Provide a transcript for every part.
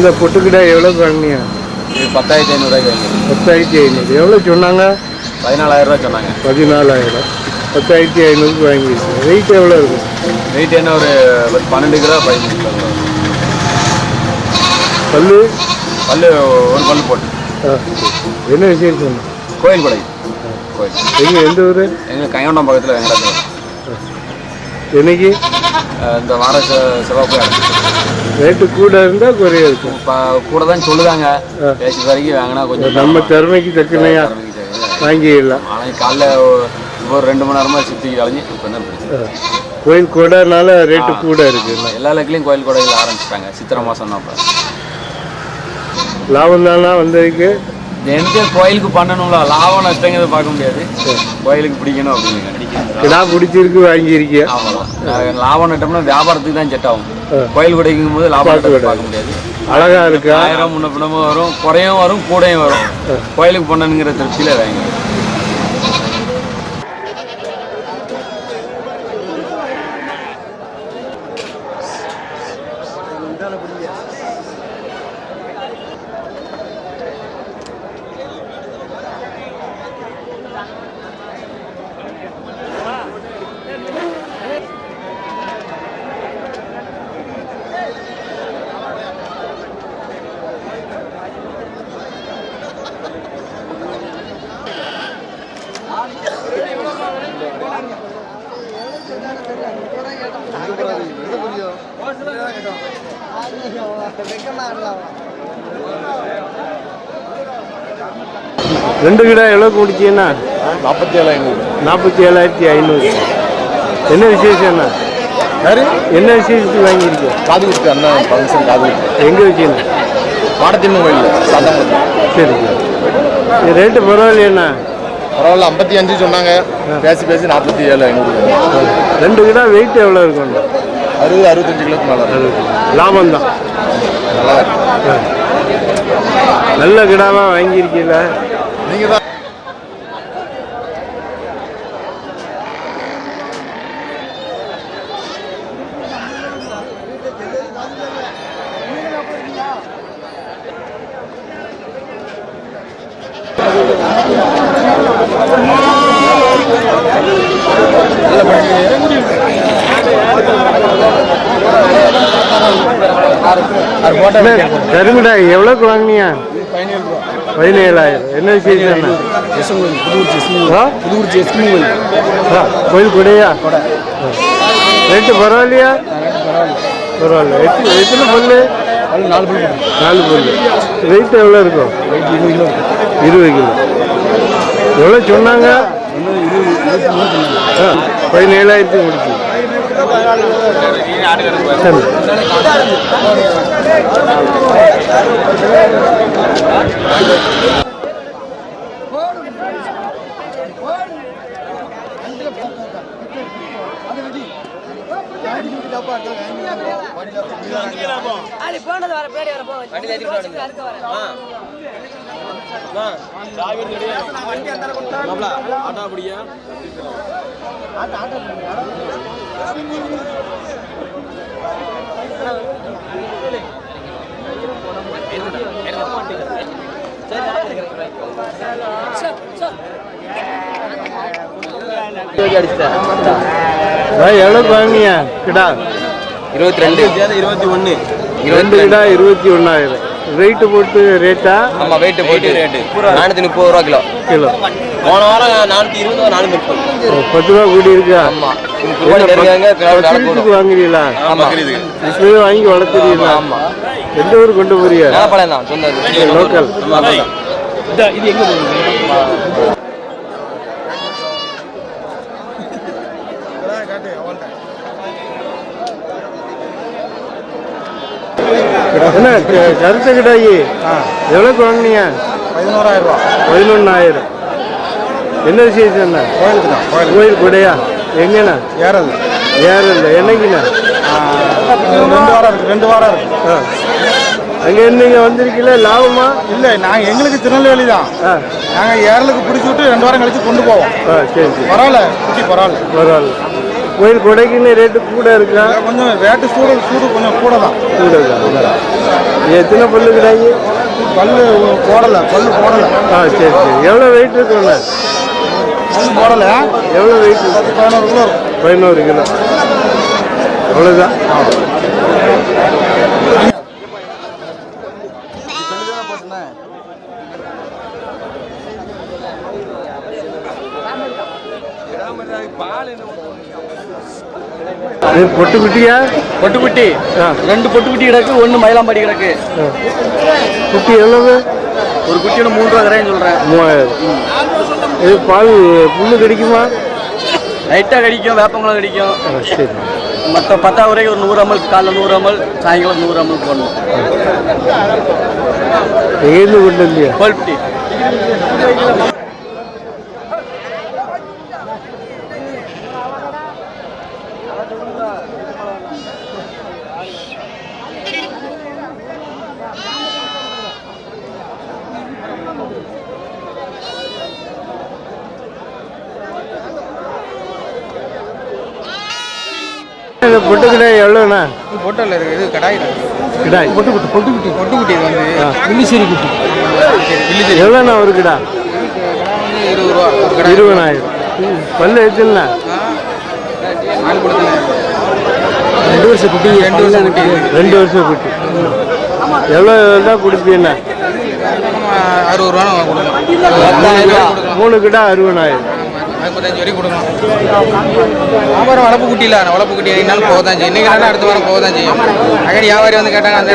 இந்த பொட்டுக்கிட்ட எவ்வளோ வாங்கினியா இது பத்தாயிரத்தி ஐநூறுரூவாய்க்கு பத்தாயிரத்தி ஐநூறு. எவ்வளோ சொன்னாங்க? பதினாலாயிரம் ரூபா சொன்னாங்க. பதினாலாயிரம். பத்தாயிரத்தி ஐநூறுக்கு வாங்கிடுச்சு வெயிட் எவ்வளோ இருக்கும் வெயிட் என்ன ஒரு பன்னெண்டு கிலோ பதினஞ்சு கிலோ. பல்லு? பல்லு ஒரு பல்லு போட்டு. என்ன விசேஷம் கோயில் கொடை கோயில் எங்கே எந்த ஊர்? எங்கள் கையொண்டம் பக்கத்தில் வெங்கடாச்சலம் என்னைக்கு? இந்த வார செவ்வாய் போய் ரேட்டு கூட இருந்தால் குறைய இருக்கும். இப்போ கூட தான் சொல்லுதாங்க பேசி வரைக்கும் வாங்கினா கொஞ்சம் நம்ம திறமைக்கு தக்கனையா. வாங்கிடலாம். ஆனால் காலைல ஒரு ரெண்டு மணி நேரமாக சுற்றி அலைஞ்சு இப்போ தான். கோயில் கூடனால ரேட்டு கூட இருக்கு. எல்லா லக்கிலையும் கோயில் கொடைகள் ஆரம்பிச்சிட்டாங்க சித்திரை மாதம் தான் இப்போ லாபம் தானா வந்ததுக்கு? எந்த கோயிலுக்கு பண்ணணும்ல லாபம் நஷ்டங்கிறத பார்க்க முடியாது. கோயிலுக்கு பிடிக்கணும் அப்படின்னு கிடா பிடிச்சிருக்கு வாங்கியிருக்கியா? ஆமாம் லாபம் நட்டோம்னா வியாபாரத்துக்கு தான் செட் ஆகும். கோயில் குடைக்கும் போது லாபம் பார்க்க முடியாது. அழகா இருக்கா? ஆயிரம் முன்ன பின்னமும் வரும் குறையும் வரும் கூடையும் வரும். கோயிலுக்கு பண்ணணுங்கிற திருப்தியில வாங்கி ரெண்டு கிடா எவ்வளோ குடிச்சீங்கன்னா நாற்பத்தி ஏழு ஐநூறு. நாற்பத்தி ஏழாயிரத்தி ஐநூறு என்ன? விசேஷம்னா யாரு? என்ன விசேஷத்துக்கு வாங்கியிருக்கீங்க காது குத்து அண்ணன் ஃபங்க்ஷன் காது குத்து எங்கே வச்சீங்க மாடத்தின் கோயில் சாத்தம்பட்டி சரி இது ரேட்டு பரவாயில்லையாண்ணா பரவாயில்ல ஐம்பத்தி அஞ்சு சொன்னாங்க. பேசி பேசி நாற்பத்தி ஏழு ஐநூறு. ரெண்டு கிடா வெயிட் எவ்வளோ இருக்கும்? அறுபது அறுபத்தஞ்சு கிலோக்கு மேலே லாபம் தான் நல்லா இருக்கு. நல்ல கிடாவா வாங்கியிருக்கீங்கள நீங்கள் தான். கருமிடா எவ்வளோக்கு வாங்கினியா பதினேழாயிரம். என்ன விசேஷம்? ஆ, கோயில் கூடயா? ரேட்டு பரவாயில்லையா? பரவாயில்ல. எத்தனை எத்தனை பல்லு? நாலு பல்லு நாலு பல்லு. வெயிட் எவ்வளோ இருக்கும்? இருபது கிலோ எவ்வளோ சொன்னாங்க? பதினேழாயிரத்தி முடிச்சு. சரி அது போனது வர பின்னாடி வர வர ஆ, வாங்கினியா கிடா இருபத்தி ரெண்டு. இருபத்தி ஒன்று. ரெண்டு கிடா இருபத்தி ஒன்றாயிரம் வெயிட்டு போட்டு ரேட்டா ஆமாம் வெயிட்டு போயிட்டு ரேட்டு நானூற்றி முப்பது ரூபா. கிலோ. கிலோ. போன வாரம் நானூற்றி இருபது நானூற்றி முப்பது. பத்து ரூபா கூடி இருக்கா பக்ரீத்துக்கு வாங்குறீங்களா? வாங்கி வளர்த்துறீங்களா? எந்த ஊர் கொண்டு போறியா நிலப்பழம் தான் சொந்த லோக்கல்? இது எங்கே போகுது? என்ன கருத்த கிடாயி? எவ்வளோக்கு வாங்கினீங்க? பதினோராயிரம் ரூபா. பதினொன்றாயிரம் என்ன விசேஷம் என்ன? கோயிலுக்கு தான் கோயில் கோயில் கூடயா? எங்கண்ணா? ஏறது ஏறல என்னைக்குண்ணா? ரெண்டு வாரம் இருக்கு ரெண்டு வாரம் இருக்கு. அங்கே நீங்க வந்திருக்கீங்களா? லாபமா? இல்லை நாங்கள் எங்களுக்கு திருநெல்வேலி தான். நாங்கள் ஏரலுக்கு பிடிச்சி விட்டு ரெண்டு வாரம் கழிச்சு கொண்டு போவோம். சரி சரி. பரவாயில்ல குட்டி பரவாயில்ல. பரவாயில்ல. கோயில் கொடைக்குன்னு ரேட்டு கூட இருக்கா? கொஞ்சம் ரேட்டு சூடு சூடு கொஞ்சம் கூட தான். கூட இருக்கா? எத்தனை பல்லு கிடாயி பல்லு போடலை பல்லு போடலை. ஆ சரி சரி. எவ்வளோ வெயிட் இருக்குண்ணா பல்லு போடலை எவ்வளோ வெயிட் பதினோரு கிலோ பதினோரு கிலோ அவ்வளோதான் பொட்டு குட்டியா பொட்டுக்குட்டி ஆ? ரெண்டு பொட்டுக்குட்டி கிடக்கு ஒன்று மயிலாம்பாடி கிடக்கு. குட்டி எவ்வளவு? ஒரு குட்டியோட மூணு ரூபா கரையும் சொல்கிறேன் மூவாயிரம். இது பால் புல்லு கிடைக்குமா? லைட்டாக கடிக்கும் வேப்பங்குளம் கடிக்கும். சரி. மற்ற பத்தாவது வரைக்கும் ஒரு நூறு அமல் காலைல நூறு அமல் சாயங்காலம் நூறு அமல் போடணும். எங்கேருந்து கொண்டு வந்தியா கோல்பட்டி இந்த பொட்டு கிடாய் எவ்வளோண்ணா பொட்டல் இருக்குது இது கடாய் கிடாய். பொட்டு குட்டி பொட்டு குட்டி. பொட்டு குட்டி இது வந்து. ஆ. வில்லிசேரி குட்டி. எவ்வளோண்ணா ஒரு கிடா? இருபது ரூபா இருபதாயிரம். பல்லு கொடுத்தேன் ரெண்டு வருஷம் குட்டி. ரெண்டு வருஷம் குட்டி. ரெண்டு வருஷம் குட்டி. எவ்வளோ தான் கொடுப்பீங்கண்ணா அறுபது ரூபா. மூணு கிடா அறுபதாயிரம். நாற்பத்தஞ்சு வரைக்கும் கொடுக்கலாம் வியாபாரம் வளர்ப்பு குட்டி இல்லை வளர்ப்பு குட்டி என்னாலும் போக தான் செய்யும். இன்னைக்கு அடுத்த வாரம் போக தான் செய்யும். அகடி வியாபாரி வந்து கேட்டாங்க அந்த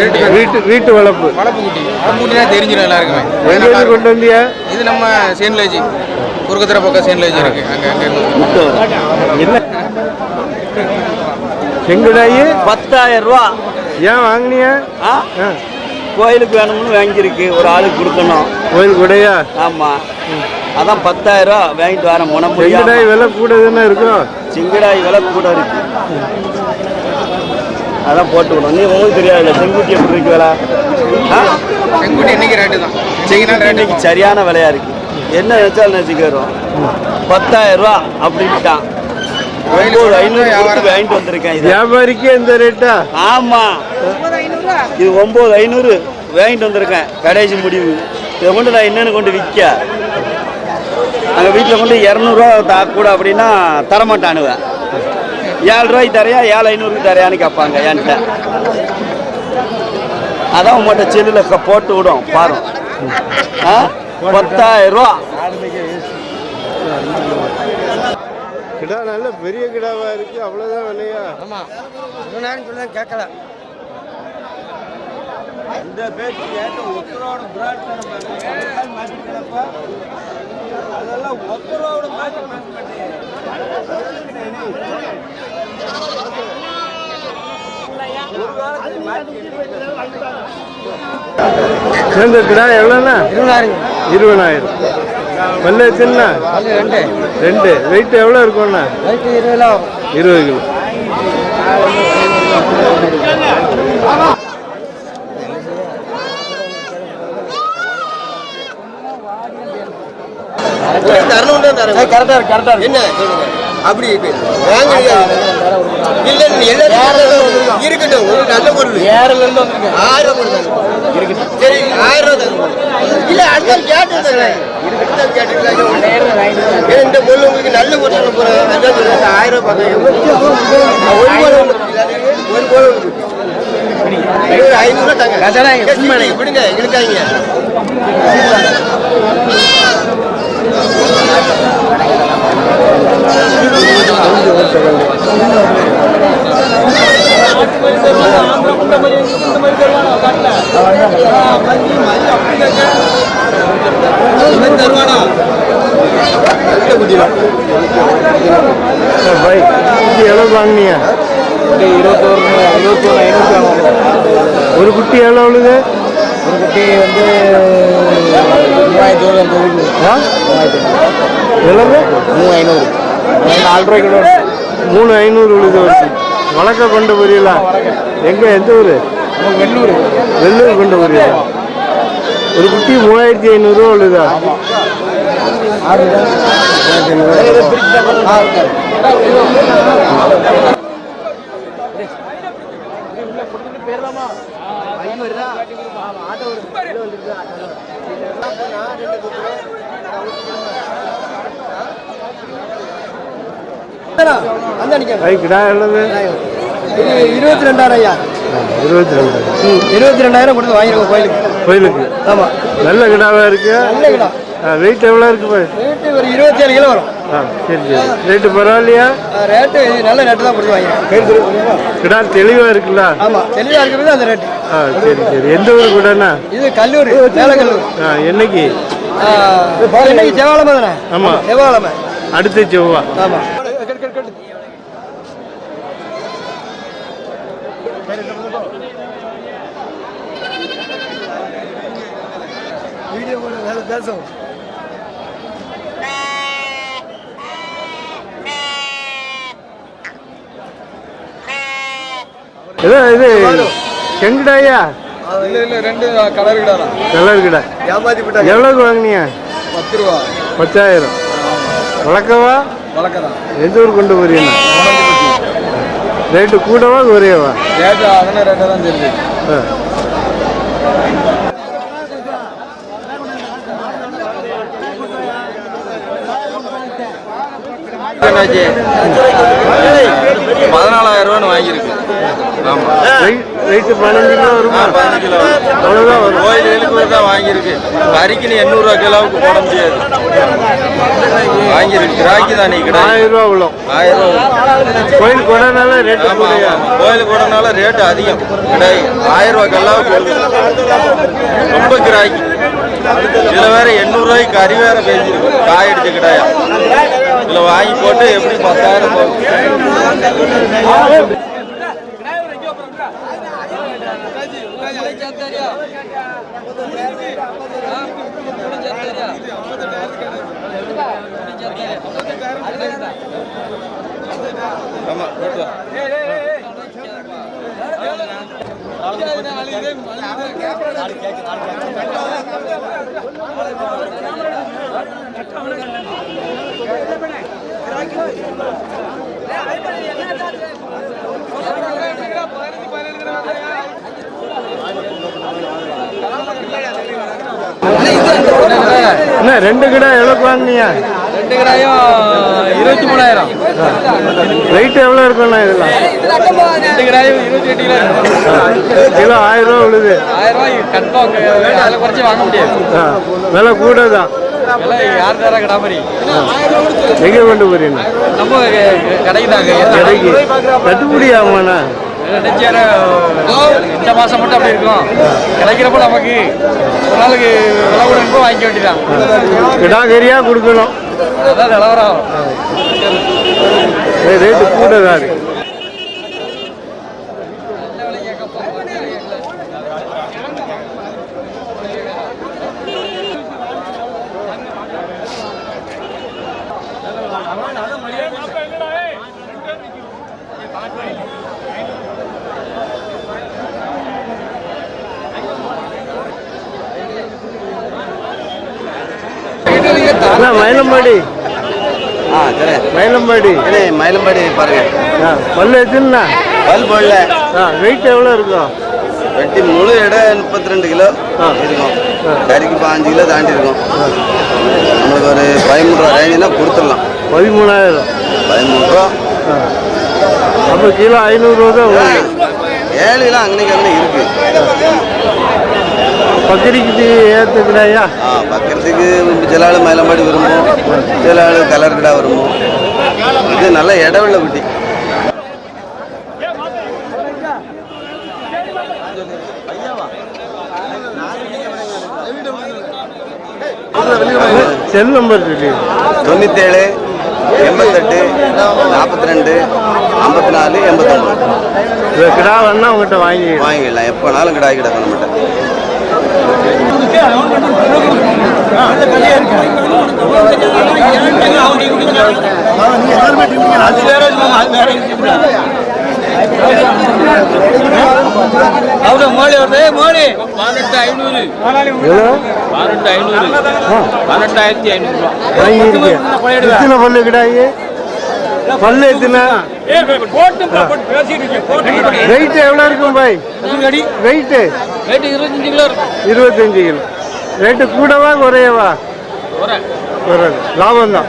ரேட்டு வீட்டு வீட்டு வளர்ப்பு வளர்ப்பு குட்டி. வளர்ப்பு குட்டினா தெரிஞ்சிடும் எல்லாருக்குமே. கொண்டு வந்தியா? இது நம்ம சேன்லேஜ் குறுக்கத்துற பக்கம் சேன்லேஜ் இருக்கு. அங்கே அங்கே செங்கடாயி? பத்தாயிரம் ரூபா. ஏன் வாங்கினியா? ஆ? ஆ. கோயிலுக்கு வேணும்னு வாங்கியிருக்கு. ஒரு ஆளுக்கு கொடுக்கணும். கோயில் கூடையா ஆமாம் அதான் பத்தாயிரம் ரூபா வாங்கிட்டு வரேன். முனம் செங்கடாய் விலை கூட தானே இருக்கும் சிங்கடாய் விலை கூட இருக்கு. அதான் போட்டு விடும் நீ உங்களுக்கு தெரியாதுல்ல செங்குட்டி எப்படி இருக்கு விலை? ஆ? செங்குட்டி இன்னைக்கு ரேட்டு தான். இன்னைக்கு சரியான விலையா இருக்கு. என்ன நினைச்சாலும் நினைச்சுக்கிறோம். பத்தாயிரம் ரூபா அப்படின்ட்டான் ஒன்பது ஐநூறு வாங்கிட்டு வந்திருக்கேன் இது. வியாபாரிக்கு எந்த ரேட்டா ஆமா. இது ஒன்பது ஐநூறு வாங்கிட்டு வந்திருக்கேன். கடைசி முடிவு. இதை கொண்டு நான் என்னென்னு கொண்டு விற்க. அங்கே வீட்டில் கொண்டு இரநூறுவா தா கூட அப்படின்னா தரமாட்டானுவேன் ஏழு ரூபாய்க்கு தரையா ஏழு ஐநூறுக்கு தரையான்னு கேட்பாங்க என்கிட்ட. அதான் உங்கள்கிட்ட செல்லில் போட்டு விடும் பாரு. ஆ? பத்தாயிரம் ரூபா கிடா நல்ல பெரிய கிடாவா இருக்கு அவ்வளவுதான் விலையா? ஆமாம் சொல்லி தான் கேட்கல. இந்த பேச்சு கேட்டு ஒத்தரோட அதெல்லாம் ஒத்தரோட மாற்றி பேச இந்த கிடா எவ்வளோண்ணா இருபதாயிரம். இருபதாயிரம். பல்லு எத்தனை ரெண்டு. ரெண்டு. வெயிட் எவ்வளோ இருக்கும்ண்ணா? ரைட்டு இருபது கிலோ. இருபது கிலோ. கரெக்டாக இருக்கு என்ன? அப்படி இல்ல எல்லாரும் இருக்கட்டும் ஒரு நல்ல பொருள். ஏரில் இருந்து வந்திருக்கேன். ஆயிரம் சரி ஆயிரம் தாங்க இல்ல அடுத்த கேட்டு ஏன் இந்த பொருள் உங்களுக்கு நல்ல பொருள் போறேன். அதான் சொல்றேன் ஆயிரம் ரூபாய் ஒரு கொடுத்தீங்க. ஒரு ஐநூறு தாங்க விடுங்க இழுக்காதீங்க. பை குட்டி இருபத்தோரு ஐநூற்றி ஒரு குட்டி எவ்வளோ உள்ளது குட்டி வந்து மூவாயிரத்தி ஒரு ஐம்பது ஆ? எவ்வளவு? மூணு ஐநூறு. நாலு ரூபாய்க்கு மூணு ஐநூறு உழுது வருது. வழக்க கொண்டு புரியலா. எங்க எந்த ஊர்? வெள்ளூர். வெள்ளூர் கொண்டு புரியலா. ஒரு குட்டி மூவாயிரத்தி ஐநூறுரூவா உழுதா ஆறு கை கிடா எவ்வளவு இது இருபத்தி ரெண்டாயிரம் ஐயா இருபத்தி ரெண்டு இருபத்தி ரெண்டாயிரம் கொடுத்து வாங்கிருக்கோம் கோயிலுக்கு. கோயிலுக்கு ஆமா. நல்ல கிடாவா இருக்கு. நல்ல கிடா. வெயிட் எவ்வளோ இருக்கு ரேட்டு ஒரு இருபத்தி ஏழு கிலோ வரும். ஆ சரி சரி. ரேட்டு பரவாயில்லையா? ரேட்டு நல்ல ரேட்டு தான் கொடுத்து வாங்கிருக்கோம் கிடா தெளிவா இருக்குல்ல? ஆமா தெளிவா இருக்கிறது அந்த ரேட்டு ஆ சரி சரி. எந்த ஊர் கூடண்ணா? இது கல்லூரி மேல கல்லூரி ஆ என்னைக்கு? ஆ, இன்னைக்கு செவ்வாழமை தானே? ஆமா. செவ்வாழமை அடுத்த செவ்வா ஆமா. வீடியோ பேசுவோம். இது இது செங்குடாயா? இல்ல இல்ல ரெண்டு கலர் கிடா நல்லா இருக்குடா ஏமாத்தி விட்டாங்க எவ்வளோக்கு வாங்குனீங்க? பத்து ரூபா பத்தாயிரம் வழக்கம் எந்த ஊர் கொண்டு போறீங்க? ரேட்டு கூடவா குறையவா? ரேட்டு அதன ரேட்டை தான் தெரியுது. பதினாலாயிரம் ரூபான்னு வாங்கியிருக்கு. ஆமா. வெயிட் வெயிட்டு பதினஞ்சு கிலோ வருமா? பதினஞ்சு கிலோ அவ்வளோதான் வரும். கோயில் எழுக்கு தான் வாங்கியிருக்கு. வரிக்குன்னு எண்ணூறுவா கிலோவுக்கு போட முடியாது. வாங்கியிருக்கு. கிராக்கி தான் நீ கிடையாது ஆயிரம் ரூபா விழும். ஆயிரம் ரூபா கோயில் கொடனால ஆமா கோயிலுக்கு கூடனால ரேட்டு அதிகம். கிடையாது ஆயிரம் ரூபாய் கல்லாவுக்கு வருது. ரொம்ப கிராக்கி. இதுல வேற எண்ணூறு ரூபாய்க்கு கறி வேற பேசிருக்கு காய் அடிச்ச கிடாயா. இதில் வாங்கி போட்டு எப்படி பத்தாயிரம் போகும் ஆமா என்ன ரெண்டு கிடா எவ்வளோக்கு வாங்குனீங்க? ரெண்டு கிடாயும் இருபத்தி மூணாயிரம். வெயிட் எவ்வளோ இருக்குண்ணா இதெல்லாம் ரெண்டு கிடாயும் இருபத்தி எட்டு கிலோ. கிலோ ஆயிரம் ரூபா விழுது. ஆயிரம் ரூபாய் கன்ஃபார்ம் அதில் குறைச்சி வாங்க முடியாது. விலை கூட தான் யார் தர கடா மாதிரி? எங்கே கொண்டு போறீங்க? நம்ம கடைக்கு. தாங்க கடைக்கு கட்டுப்படி ஆகுமாண்ணா? இந்த மாதம் மட்டும் அப்படி இருக்கும். கிடைக்கிறப்ப நமக்கு ஒரு நாளுக்கு விலை கூட இருக்கும் வாங்கிக்க வேண்டியதான் கிடா கறியா கொடுக்கணும். அதான் நிலவரம் ரேட்டு கூட தான் இருக்கு அண்ணா மயிலம்பாடி. ஆ சரி மயிலம்பாடி. அண்ணே மயிலம்பாடி பாருங்க. ஆ பல்லு எத்தனைண்ணா பல் போடல. ஆ வெயிட் எவ்வளோ இருக்கும்? வெட்டி முழு எடை முப்பத்தி ரெண்டு கிலோ. இருக்கும். கறிக்கு பாஞ்சு கிலோ தாண்டி இருக்கும். நம்மளுக்கு ஒரு பதிமூணு ரூபா ரேஞ்சுனா கொடுத்துடலாம். பதிமூணாயிரம். ஆ. அப்போ கிலோ ஐநூறுரூவா தான் ஏழு கிலோ அங்கனைக்கு அங்கே இருக்கு. பக்கரிக்கு ஏற்றுக்கிறாயா ஆ பக்கத்துக்கு சில ஆள் மயிலம்பாடி விரும்பும். சில ஆள் கலர் கிடா விரும்பும். இது நல்ல இடவுள்ள குட்டி. செல் நம்பர் தொண்ணூத்தேழு எண்பத்தெட்டு நாற்பத்தி ரெண்டு ஐம்பத்தி நாலு எண்பத்தொம்பது கிடா வேணா உங்கள்கிட்ட வாங்கி வாங்கிடலாம் எப்போனாலும் கிடா கிடா நம்மகிட்ட. அவங்க மோடி வருது மோடி ஐநூறு ஐநூறு பன்னெண்டாயிரத்தி பல்லு கிடாயி பல்லு எத்தனை வெயிட் எவ்வளோ இருக்கும் பாய்? வெயிட்டு ரேட்டு இருபத்தஞ்சு கிலோ இருக்கும். இருபத்தஞ்சு கிலோ. ரேட்டு கூடவா குறையவா? குறை. லாபம் தான்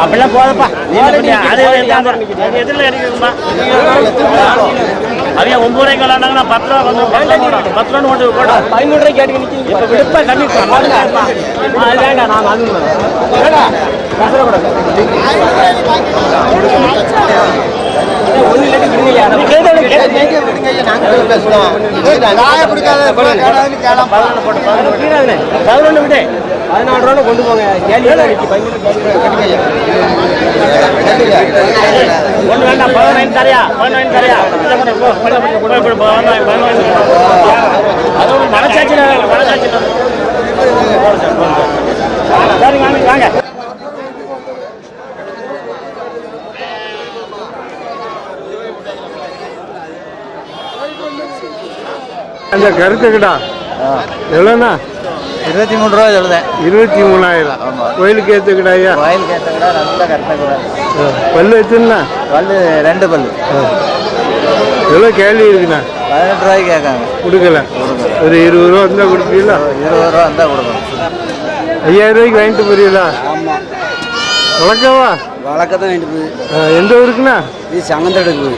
அப்படிலாம் போதப்பா எதிரில் இறங்கிருப்பா அவங்க ஒன்பது ரூபாய்க்கு விளாண்டாங்கன்னா பத்து ரூபா பத்து ரூபா கொண்டு பதிமூணு ரூபாய்க்கு கேட்டு நிற்கி இப்போ விடுப்பா கம்மி அது வேண்டாம் நான் பதினொன்று விட்டு ரூபா கொண்டு போங்க ஒன்று வேண்டாம் பதினொன்று தரையா பதினொன்று தரையா அது ஒரு மனசாட்சி மனசாட்சி வாங்க, வாங்க அந்த கருத்து கிடா எவ்வளோண்ணா? இருபத்தி மூணு ரூபா சொல்லுதேன். இருபத்தி மூணாயிரம். கோயிலுக்கு ஏற்ற கிடாயா வயல் கேட்ட கூட நல்ல கரெக்டாக கூட பல்லு எத்தனைண்ணா? பல்லு ரெண்டு பல்லு. எவ்வளோ கேள்வி இருக்குண்ணா? பதினெட்டு ரூபாய்க்கு கேட்காங்க. கொடுக்கல. ஒரு இருபது ரூபா இருந்தால் கொடுப்பீங்களா? இருபது ரூபா இருந்தால் கொடுக்கணும். ஐயாயிரம் ரூபாய்க்கு வாங்கிட்டு போறீங்களா? ஆமாம் வழக்கவா? வழக்க தான் வேண்டியது போகுது எந்த ஊருக்குண்ணா? இது சங்கந்தடுக்கு.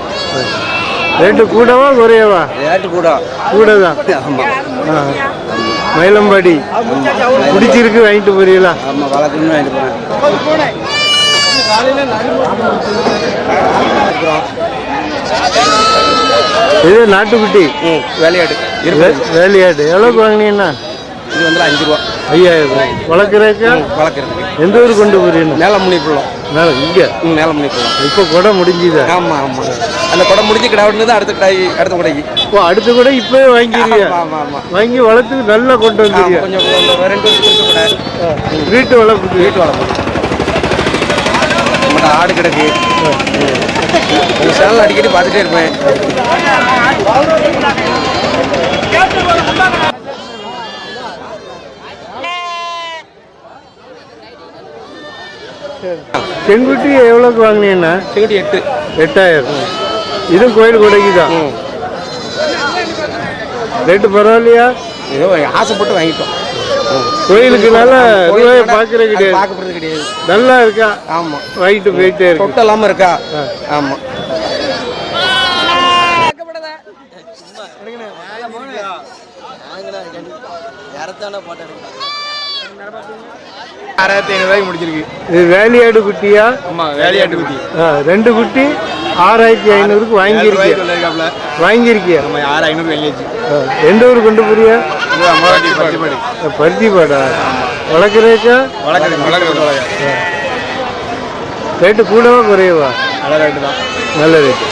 ரேட்டு கூடவா குறையவா? ரேட்டு கூட. கூட தான் மயிலம்பாடி. பிடிச்சிருக்கு வாங்கிட்டு போறீங்களா? ஆமாம் வழக்குன்னு வாங்கிட்டு போகிறேன் இது நாட்டுக்குட்டி. வேலையாடு. வேலையாடு. எவ்வளோக்கு வாங்கினீங்கன்னா? இது வந்து அஞ்சு ரூபா. ஐயாயிரம் ரூபாய் வளர்க்குறதுக்கு? வளர்க்குறதுக்கு. எந்த ஊருக்கு கொண்டு போறீங்க? மேலே முனிப்புள்ளோம் மேலே இங்கே. மேலே முனிப்புள்ளோம் இப்போ கூட முடிஞ்சுதா? ஆமாம் ஆமாம் அந்த குடம் முடிஞ்சு கிடா விட்டுனது அடுத்த கிடாய் அடுத்த குடைக்கு ஓ அடுத்து கூட இப்போவே வாங்கிடுவீங்க ஆமாம் ஆமாம் வாங்கி வளர்த்து நல்லா கொண்டு வந்துருங்க கொஞ்சம் ரெண்டு வருஷத்துக்கு கூட. வீட்டு வளர்ப்பு வீட்டு வளர்ப்போம் நம்மகிட்ட ஆடு கிடக்கு. உங்கள் சேனல் அடிக்கடி பார்த்துட்டே இருப்பேன். செங்குட்டி எவ்வளோக்கு வாங்கினீங்கன்னா செங்கடி எட்டு. எட்டாயிரம். இதுவும் கோயில் கொடைக்குதான் ரேட்டு பரவாயில்லையா? ஏதோ ஆசைப்பட்டு வாங்கிட்டோம். கோயிலுக்கு நல்லா இதுவே பார்க்குற கிடையாது. பார்க்கப்படுறது கிடையாது. நல்லா இருக்கா? ஆமாம் வாங்கிட்டு போயிட்டே இருக்கு. தொட்டு இல்லாமல் இருக்கா? ஆமாம் ஆறாயிரத்தி ஐநூறுரூவாய்க்கு முடிச்சிருக்கு. இது வேலையாடு குட்டியா? ஆமாம் வேலையாட்டு குட்டி. ரெண்டு குட்டி ஆறாயிரத்தி ஐநூறுக்கு வாங்கியிருக்கிய? சொல்லியிருக்காப்ல வாங்கியிருக்கிய? நம்ம ஆறு ஐநூறு வாங்கியாச்சு. எந்த ஊர் கொண்டு போறியா பத்திப்பாடு பருத்திப்பாடா. வளர்க்குறதுக்கா? வளர்க்குறது வளர்க்குறது ரேட்டு கூடவா குறையவா? நல்ல ரேட்டு தான். நல்ல ரேட்டு.